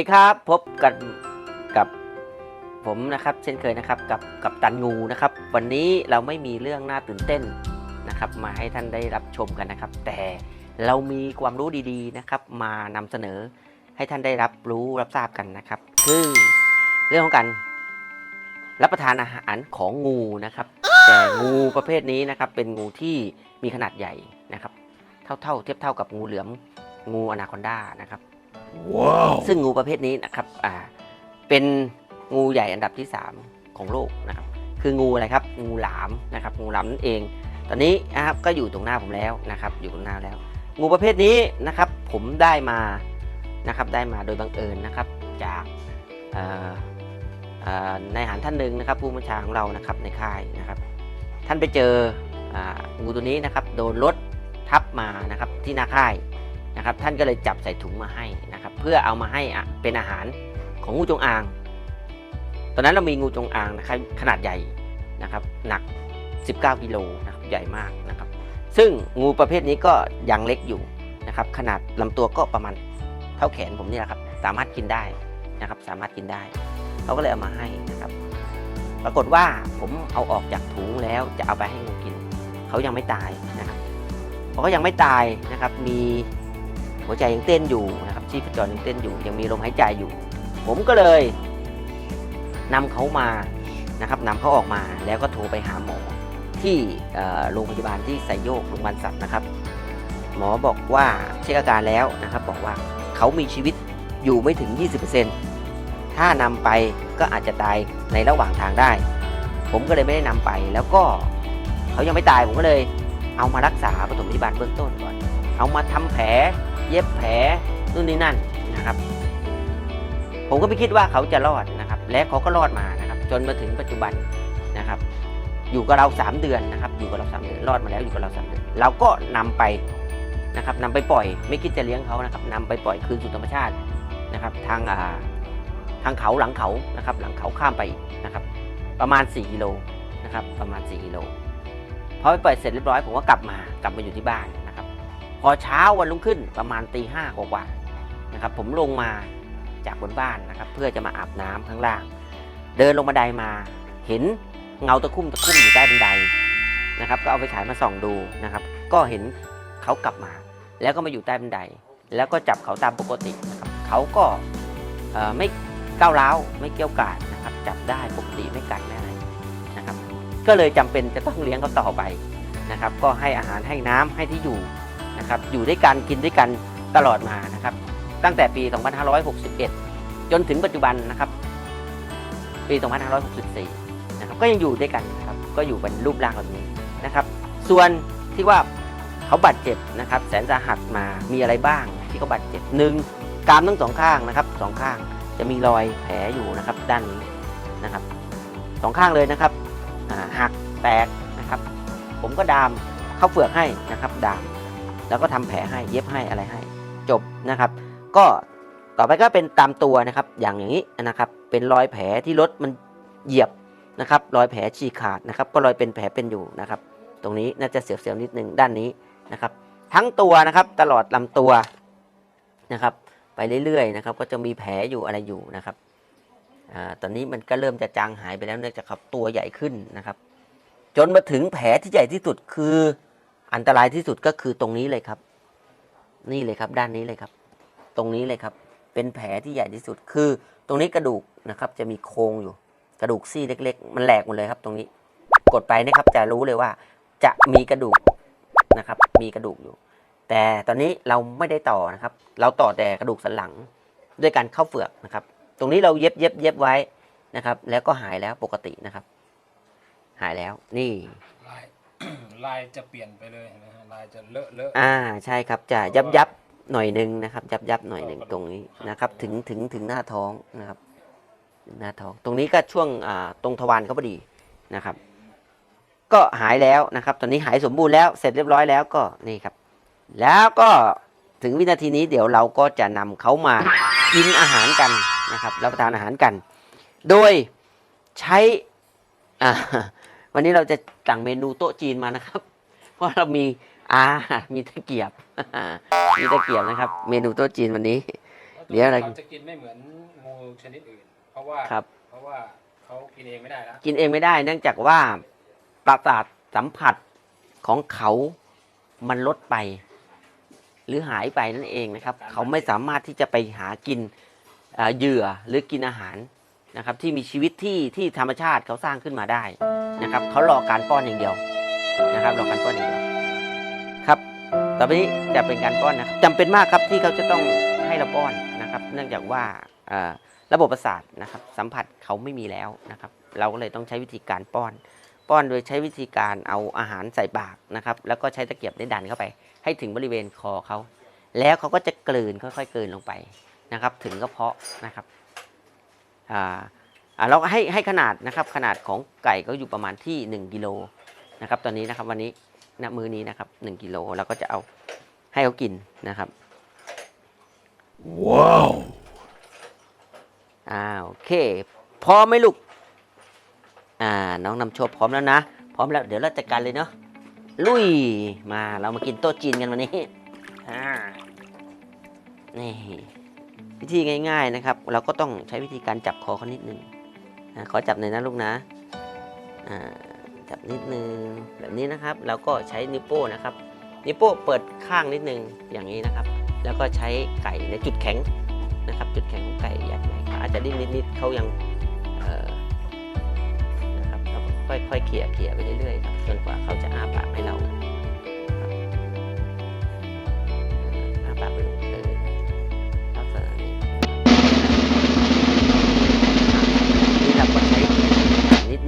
ดีครับ พบกันกับผมนะครับ เช่นเคยนะครับกับกับตันงูนะครับ วันนี้เราไม่มีเรื่องน่าตื่นเต้นนะครับ มาให้ท่านได้รับชมกันนะครับ แต่เรามีความรู้ดีๆนะครับ มานำเสนอให้ท่านได้รับรู้รับทราบกันนะครับ คือเรื่องของการรับประทานอาหารของงูนะครับ แต่งูประเภทนี้นะครับ เป็นงูที่มีขนาดใหญ่นะครับ เท่าๆ เทียบเท่ากับงูเหลือมงูอนาคอนด้านะครับ ซึ่งงูประเภทนี้นะครับอ่าเป็นงูใหญ่อันดับที่ 3 ของโลกนะครับคืองูอะไรครับงูหลามนะครับงูหลามนั่นเอง ตอนนี้นะครับก็อยู่ตรงหน้าผมแล้วนะครับอยู่ตรงหน้าแล้ว งูประเภทนี้นะครับผมได้มานะครับได้มาโดยบังเอิญนะครับจากนายหารท่านหนึ่งนะครับผู้บัญชาของเรานะครับในค่ายนะครับ ท่านไปเจอองูตัวนี้นะครับโดนรถทับมานะครับที่หน้าค่าย นะครับท่านก็เลยจับใส่ถุงมาให้นะครับเพื่อเอามาให้อะเป็นอาหารของงูจงอาง ตอนนั้นเรามีงูจงอางนะครับขนาดใหญ่นะครับหนัก 19 กิโลนะครับใหญ่มากนะครับ ซึ่งงูประเภทนี้ก็ยังเล็กอยู่นะครับขนาดลำตัวก็ประมาณเท่าแขนผมนี่แหละครับสามารถกินได้นะครับสามารถกินได้เขาก็เลยเอามาให้นะครับปรากฏว่าผมเอาออกจากถุงแล้วจะเอาไปให้งูกิน เขายังไม่ตายนะครับเพราะเขายังไม่ตายนะครับมี หัวใจยังเต้นอยู่นะครับชีพจรยังเต้นอยู่ ยังมีลมหายใจอยู่ ผมก็เลยนำเขามานะครับนำเขาออกมาแล้วก็โทรไปหาหมอที่โรงพยาบาลที่ไซโยกโรงพยาบาลสัตว์นะครับ หมอบอกว่าเช็คอาการแล้วนะครับบอกว่าเขามีชีวิตอยู่ไม่ถึง 20%ถ้านำไปก็อาจจะตายในระหว่างทางได้ ผมก็เลยไม่ได้นำไป แล้วก็เขายังไม่ตายผมก็เลยเอามารักษาปฐมพยาบาลเบื้องต้นก่อน เอามาทำแผล เย็บแผลนู่นนี่นั่นนะครับ ผมก็ไม่คิดว่าเขาจะรอดนะครับ และเขาก็รอดมานะครับ จนมาถึงปัจจุบันนะครับ อยู่กับเรา 3 เดือนนะครับ อยู่กับเรา3เดือนรอดมาแล้วอยู่กับเรา3เดือนเราก็นำไปนะครับนำไปปล่อยไม่คิดจะเลี้ยงเขานะครับนำไปปล่อยคืนสู่ธรรมชาตินะครับ ทางอ่าทางเขาหลังเขานะครับ หลังเขาข้ามไปนะครับ ประมาณ 4 กิโลนะครับ ประมาณ 4 กิโลพอไปปล่อยเสร็จเรียบร้อยผมก็กลับมากลับมาอยู่ที่บ้าน พอเช้าวันรุ่งขึ้นประมาณตีห้ากว่าๆนะครับผมลงมาจากบนบ้านนะครับ เพื่อจะมาอาบน้ำข้างล่าง เดินลงบันไดมาเห็นเงาตะคุ่มตะคุ่มอยู่ใต้บันไดนะครับ ก็เอาไปฉายมาส่องดูนะครับ ก็เห็นเขากลับมา แล้วก็มาอยู่ใต้บันได แล้วก็จับเขาตามปกตินะครับเขาก็ไม่ก้าวร้าวไม่เกี้ยวกาดนะครับ จับได้ปกติไม่กัดไม่อะไรนะครับ ก็เลยจำเป็นจะต้องเลี้ยงเขาต่อไปนะครับ ก็ให้อาหารให้น้ำให้ที่อยู่ นะครับอยู่ด้วยกันกินด้วยกันตลอดมานะครับ ตั้งแต่ปี 2561 จนถึงปัจจุบันนะครับ ปี 2564 นะครับก็ยังอยู่ด้วยกันนะครับก็อยู่เป็นรูปร่างแบบนี้นะครับ ส่วนที่ว่าเขาบาดเจ็บนะครับ แสนสาหัสมามีอะไรบ้างที่เขาบาดเจ็บหนึ่งกรามทั้งสองข้างนะครับสองข้างจะมีรอยแผลอยู่นะครับด้านนี้นะครับสองข้างเลยนะครับหักแตกนะครับ ผมก็ดามเข้าเฟือกให้นะครับดาม แล้วก็ทำแผลให้เย็บให้อะไรให้ จบนะครับ ก็ต่อไปก็เป็นตามตัวนะครับ อย่างอย่างนี้นะครับ เป็นรอยแผลที่รถมันเหยียบนะครับ รอยแผลฉีกขาดนะครับ ก็รอยเป็นแผลเป็นอยู่นะครับ ตรงนี้น่าจะเสียวๆนิดนึงด้านนี้นะครับ ทั้งตัวนะครับตลอดลำตัวนะครับ ไปเรื่อยๆนะครับ ก็จะมีแผลอยู่อะไรอยู่นะครับอตอนนี้มันก็เริ่มจะจางหายไปแล้วเนื่องจากตัวใหญ่ขึ้นนะครับ จนมาถึงแผลที่ใหญ่ที่สุดคือ อันตรายที่สุดก็คือตรงนี้เลยครับ นี่เลยครับด้านนี้เลยครับ ตรงนี้เลยครับ เป็นแผลที่ใหญ่ที่สุด คือตรงนี้กระดูกนะครับ จะมีโครงอยู่ กระดูกซี่เล็ก ๆ มันแหลกหมดเลยครับ ตรงนี้ กดไปนะครับ จะรู้เลยว่า จะมีกระดูกนะครับ มีกระดูกอยู่ แต่ตอนนี้เราไม่ได้ต่อนะครับ เราต่อแต่กระดูกสันหลังด้วยการเข้าเฟือกนะครับ ตรงนี้เราเย็บเย็บเย็บไว้นะครับ แล้วก็หายแล้วปกตินะครับ หายแล้วนี่ ลายลายจะเปลี่ยนไปเลยนะฮะลายจะเลอะเลอะ อ่าใช่ครับจะยับยับหน่อยหนึ่งนะครับ ยับยับหน่อยหนึ่งตรงนี้นะครับ ถึงถึงถึงหน้าท้องนะครับถึงหน้าท้องตรงนี้ก็ช่วงอ่าตรงทวารเขาพอดีนะครับ ก็หายแล้วนะครับ ตอนนี้หายสมบูรณ์แล้วเสร็จเรียบร้อยแล้วก็นี่ครับ แล้วก็ถึงวินาทีนี้เดี๋ยวเราก็จะนำเขามากินอาหารกันนะครับรับประทานอาหารกัน โดยใช้อ่า วันนี้เราจะสั่งเมนูโต๊ะจีนมานะครับ เพราะเรามีอ่ามีตะเกียบ มีตะเกียบนะครับ เมนูโต๊ะจีนวันนี้ เดี๋ยวอะไรเขาจะกินไม่เหมือนงูชนิดอื่น เพราะว่าครับเพราะว่าเขากินเองไม่ได้แล้วกินเองไม่ได้ เนื่องจากว่าประสาทสัมผัสของเขามันลดไป หรือหายไปนั่นเองนะครับ เขาไม่สามารถที่จะไปหากินเอ่อเหยื่อหรือกินอาหารนะครับ ที่มีชีวิตที่ที่ธรรมชาติเขาสร้างขึ้นมาได้ นะครับเขารอการป้อนอย่างเดียวนะครับรอการป้อนอย่างเดียวครับต่อไปนี้จะเป็นการป้อนนะครับจำเป็นมากครับที่เขาจะต้องให้เราป้อนนะครับ เนื่องจากว่าระบบประสาทนะครับสัมผัสเขาไม่มีแล้วนะครับ เราก็เลยต้องใช้วิธีการป้อน ป้อนโดยใช้วิธีการเอาอาหารใส่ปากนะครับ แล้วก็ใช้ตะเกียบได้ดันเข้าไป ให้ถึงบริเวณคอเขาแล้วเขาก็จะกลืนค่อยๆกลืนลงไปนะครับ ถึงกระเพาะนะครับอ่า อ่าเราก็ให้ให้ขนาดนะครับขนาดของไก่ก็อยู่ประมาณที่ 1กิโลนะครับตอนนี้นะครับวันนี้ณมือนี้นะครับ1กิโลเราก็จะเอาให้เขากินนะครับ Wow. อ่าโอเคพร้อมไหมลูกอ่าน้องนำโชว์พร้อมแล้วนะ พร้อมแล้วเดี๋ยวเราจัดการเลยเนาะลุยมาเรามากินโต๊ะจีนกันวันนี้อ่านี่วิธีง่าย ๆนะครับ เราก็ต้องใช้วิธีการจับคอเขานิดนึง ขอจับหน่อยนะลูกนะจับนิดนึงแบบนี้นะครับ แล้วก็ใช้นิ้วโป้นะครับ นิ้วโป้เปิดข้างนิดนึงอย่างนี้นะครับ แล้วก็ใช้ไก่ในจุดแข็งนะครับ จุดแข็งของไก่ยัดไหนอาจจะดิ้นนิดๆเขายังนะครับเราค่อยๆเขี่ยเขี่ยไปเรื่อยๆครับจนกว่าเขาจะอ้าปากให้เรา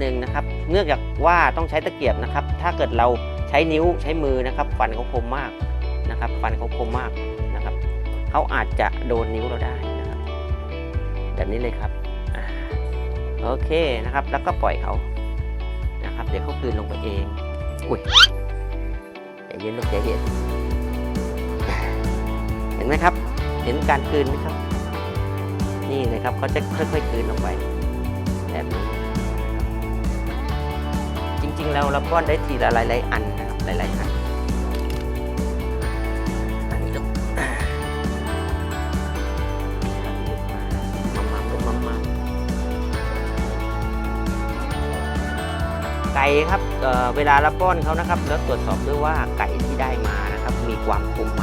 นึงนะครับ เนื่องจากว่าต้องใช้ตะเกียบนะครับ ถ้าเกิดเราใช้นิ้วใช้มือนะครับ ฟันเขาคมมากนะครับ ฟันเขาคมมากนะครับเขาอาจจะโดนนิ้วเราได้นะครับ แบบนี้เลยครับอโอเคนะครับ แล้วก็ปล่อยเขานะครับ เดี๋ยวเขาคืนลงไปเอง อุ้ยใจเย็นลูกใจเย็นเห็นไหมครับ เห็นการคืนไหมครับ นี่เลยครับเขาจะค่อยๆคืนลงไปแบบนี้ ริงๆแล้วเราป้อนได้ทีละหลายๆอันนะครับหลายๆอันอันนี้ลูกมัมมัมลูกมัมมัมไก่ครับเเวลาเราป้อนเขานะครับ แล้วตรวจสอบด้วยว่าไก่ที่ได้มานะครับ มีความคมไหม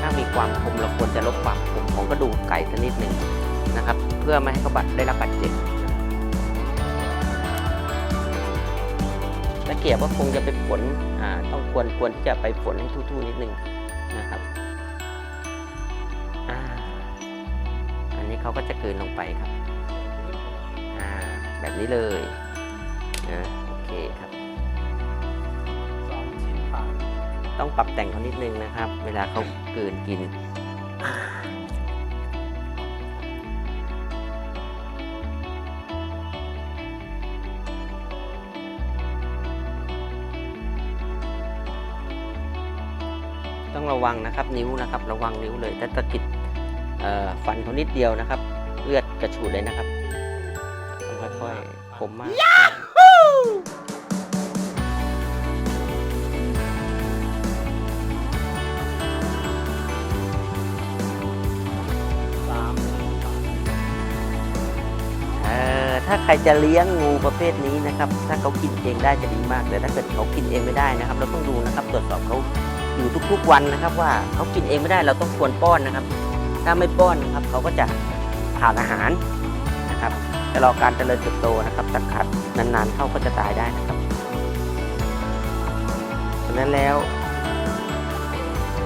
ถ้ามีความคมเราควรจะลดความคมของกระดูกไก่สักนิดหนึ่งนะครับ เพื่อไม่ให้เขาบัดได้รับบาดเจ็บ ตะเกียบก็คงจะเป็นฝนอ่าต้องควรควรที่จะไปฝนให้ทู่ๆนิดนึงนะครับอ่าอันนี้เขาก็จะกลืนลงไปครับอ่าแบบนี้เลยนะโอเคครับสองชิ้นผ่านต้องปรับแต่งเขานิดนึงนะครับ เวลาเขากลืนกิน ระวังนะครับนิ้วนะครับ ระวังนิ้วเลยถ้าตะกิดฟันเขานิดเดียวนะครับ เลือดกระฉูดเลยนะครับต้องค่อยๆคมมากถ้าใครจะเลี้ยงงูประเภทนี้นะครับ ถ้าเขากินเองได้จะดีมาก แต่ถ้าเกิดเขากินเองไม่ได้นะครับ เราต้องดูนะครับ ตรวจสอบเขา อยู่ทุกๆวันนะครับ ว่าเขากินเองไม่ได้เราต้องควรป้อนนะครับ ถ้าไม่ป้อนนะครับเขาก็จะขาดอาหารนะครับจะรอการเจริญเติบโตนะครับถ้าขาดนานๆเข้าก็จะตายได้นะครับฉะนั้นแล้ว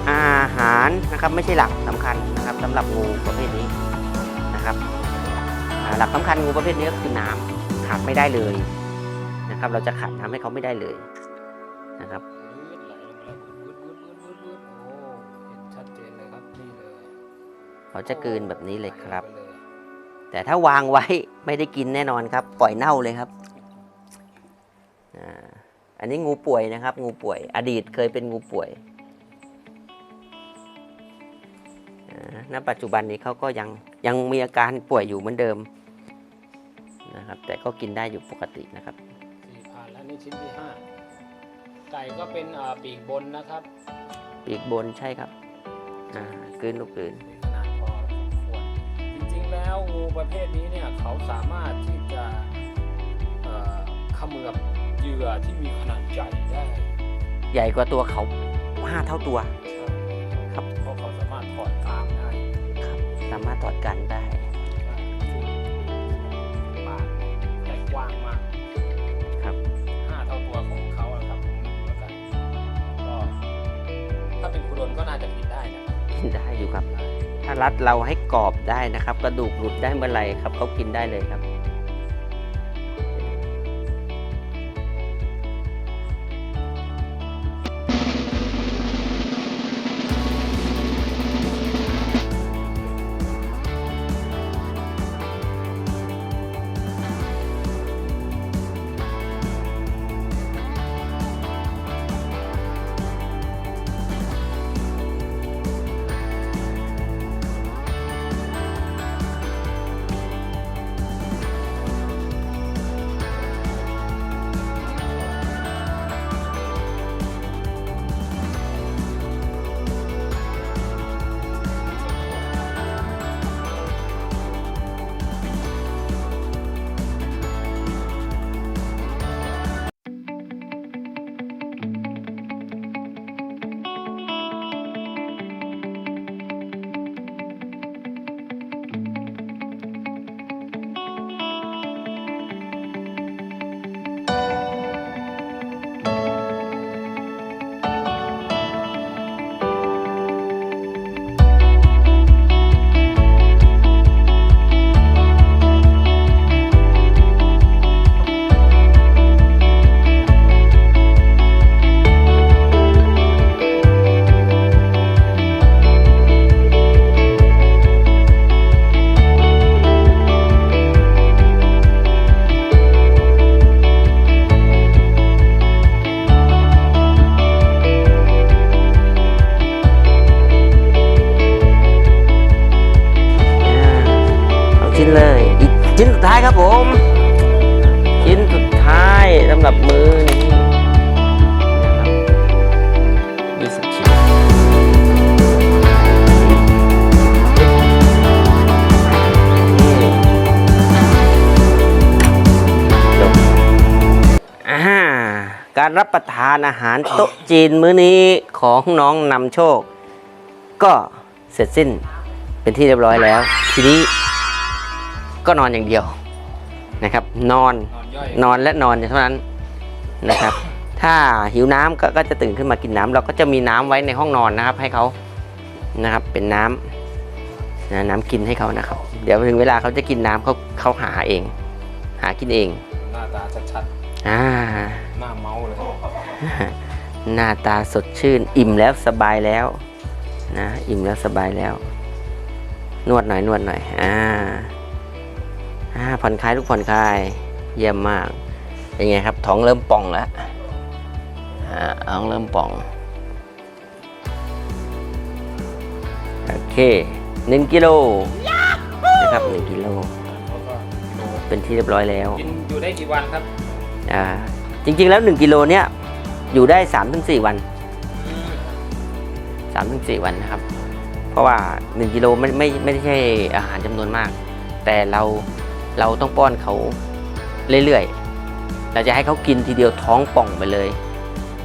อาหารนะครับไม่ใช่หลักสำคัญนะครับสำหรับงูประเภทนี้นะครับหลักสำคัญงูประเภทนี้ก็คือน้ำขาดไม่ได้เลยนะครับ เราจะขาดน้ำให้เขาไม่ได้เลยนะครับ เขาจะกลืนแบบนี้เลยครับไปเลยแต่ถ้าวางไว้ไม่ได้กินแน่นอนครับ ปล่อยเน่าเลยครับอ่าอันนี้งูป่วยนะครับ งูป่วย อดีตเคยเป็นงูป่วยอ่าณปัจจุบันนี้เขาก็ยังยังมีอาการป่วยอยู่เหมือนเดิมนะครับ แต่ก็กินได้อยู่ปกตินะครับสี่ผ่านแล้วนี่ชิ้นที่ห้าไก่ก็เป็นอ่าปีกบนนะครับ ปีกบนใช่ครับ อ่ากลืนลูกกลืน แล้วงูประเภทนี้เนี่ยเขาสามารถที่จะเอ่อเขมือบเหยื่อที่มีขนาดใหญ่ได้ ใหญ่กว่าตัวเขาห้าเท่าตัว ครับเพราะเขาสามารถถอดกลางได้ครับ สามารถถอดกันได้ปากใหญ่กว้างมากครับห้าเท่าตัวของเขาอะครับแล้วกันก็ถ้าเป็นคุดนก็น่าจะกินได้นะกินได้อยู่ครับ ถ้ารัดเราให้กรอบได้นะครับ กระดูกหลุดได้เมื่อไหร่ครับเขากินได้เลยครับ การรับประทานอาหารโต๊ะจีนมื้อนี้ของน้องนำโชค ก็เสร็จสิ้นเป็นที่เรียบร้อยแล้ว ทีนี้ก็นอนอย่างเดียวนะครับ นอนนอนย่อยนอนและนอนเท่านั้นนะครับ ถ้าหิวน้ำกก็จะตื่นขึ้นมากินน้ำเราก็จะมีน้ำไว้ในห้องนอนนะครับ ให้เขานะครับเป็นน้ำนะน้ำกินให้เขานะครับ เดี๋ยวถึงเวลาเขาจะกินน้ำเขาเขาหาเอง หากินเอง หน้าตาชัด อ่าๆหน้าเมาเลยหน้าตาสดชื่น อิ่มแล้วสบายแล้วนะอิ่มแล้วสบายแล้ว นวดหน่อยนวดหน่อยอ่าอ่าผ่อนคลายลูกผ่อนคลาย เยี่ยมมากเป็นไงครับท้องเริ่มป่องแล้วอ่าท้องเริ่มป่องโอเคหนึ่งกิโลนะครับหนึ่งกิโลเขาก็กิโลเป็นที่เรียบร้อยแล้วกินอยู่ได้กี่วันครับอ่า จริงๆแล้ว 1กิโลเนี้ยอยู่ได้ 3-4 วัน 3-4 วันนะครับ เพราะว่า 1กิโลไม่ไม่ไม่ใช่อาหารจำนวนมาก แต่เราเราต้องป้อนเขาเรื่อยๆ เราจะให้เขากินทีเดียวท้องป่องไปเลย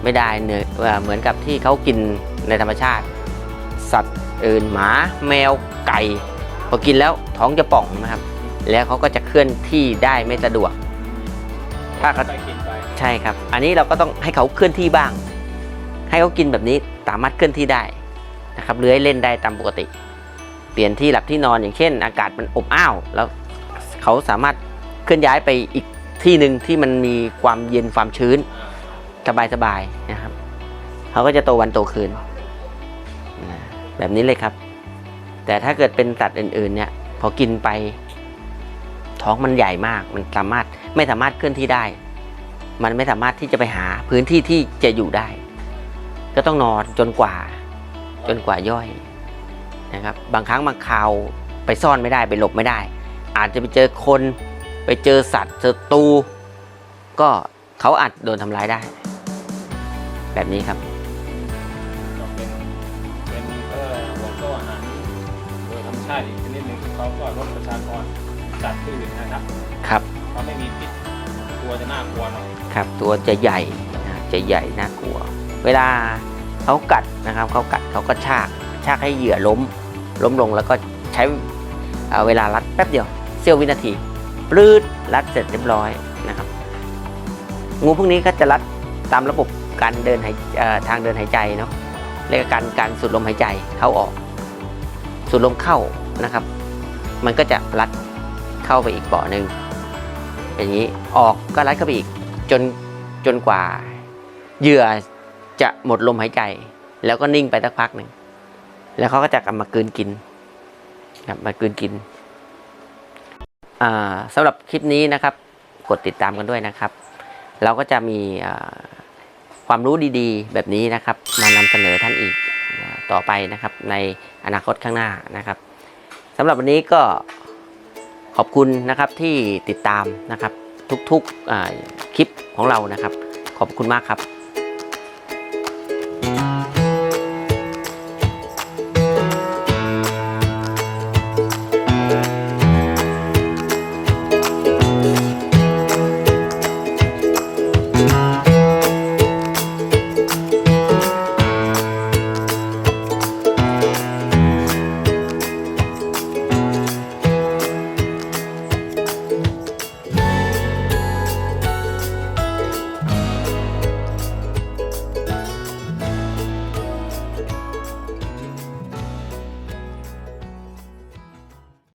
ไม่ได้เนื้อว่าเหมือนกับที่เขากินในธรรมชาติ สัตว์อื่นหมาแมวไก่พอกินแล้วท้องจะป่องนะครับ แล้วเขาก็จะเคลื่อนที่ได้ไม่สะดวก ถ้าเขาไปกินไปใช่ครับ อันนี้เราก็ต้องให้เขาเคลื่อนที่บ้าง ให้เขากินแบบนี้สามารถเคลื่อนที่ได้นะครับเลื้อยเล่นได้ตามปกติ เปลี่ยนที่หลับที่นอนอย่างเช่น อากาศมันอบอ้าว แล้วเขาสามารถเคลื่อนย้ายไปอีกที่หนึ่งที่มันมีความเย็นความชื้นสบายๆนะครับเขาก็จะโตวันโตคืนนะแบบนี้เลยครับ แต่ถ้าเกิดเป็นสัตว์อื่นๆเนี่ยพอกินไปท้องมันใหญ่มากมันสามารถ ไม่สามารถเคลื่อนที่ได้ มันไม่สามารถที่จะไปหาพื้นที่ที่จะอยู่ได้ ก็ต้องนอนจนกว่า จนกว่าย่อยนะครับ บางครั้งบางคราวไปซ่อนไม่ได้ไปหลบไม่ได้ อาจจะไปเจอคน ไปเจอสัตว์ศัตรูก็เขาอาจโดนทำร้ายได้ แบบนี้ครับก็เป็นเป็นเอ่อหัวโซ่อาหารโดยธรรมชาติอีกชนิดหนึ่งเขาก็ลดประชากรสัตว์อื่นนะครับ ครับ เขาไม่มีพิษตัวจะน่ากลัวหน่อยครับตัวจะใหญ่นะจะใหญ่น่ากลัว เวลาเขากัดนะครับเขากัดเขาก็ชากชากให้เหยื่อล้ม ล้มลงแล้วก็ใช้เเวลารัดแป๊บเดียวเสี้ยววินาทีปลื้ดรัดเสร็จเรียบร้อยนะครับงูพวกนี้ก็จะรัดตามระบบการเดินหายทางเดินหายใจเนาะเรียกว่าการการสูดลมหายใจเข้าออก สูดลมเข้านะครับ มันก็จะรัดเข้าไปอีกเบาะหนึ่ง อย่างนี้ออกก็รัดเข้าไปอีกจนจนกว่าเหยื่อจะหมดลมหายใจ แล้วก็นิ่งไปสักพักหนึ่งแล้วเขาก็จะกลับมากืนกินครับมากืนกินสำหรับคลิปนี้นะครับ กดติดตามกันด้วยนะครับ เราก็จะมีความรู้ดีๆ แบบนี้นะครับ มานำเสนอท่านอีกต่อไปนะครับ ในอนาคตข้างหน้านะครับสำหรับวันนี้ก็ ขอบคุณนะครับที่ติดตามนะครับทุกๆคลิปของเรานะครับ ขอบคุณมากครับ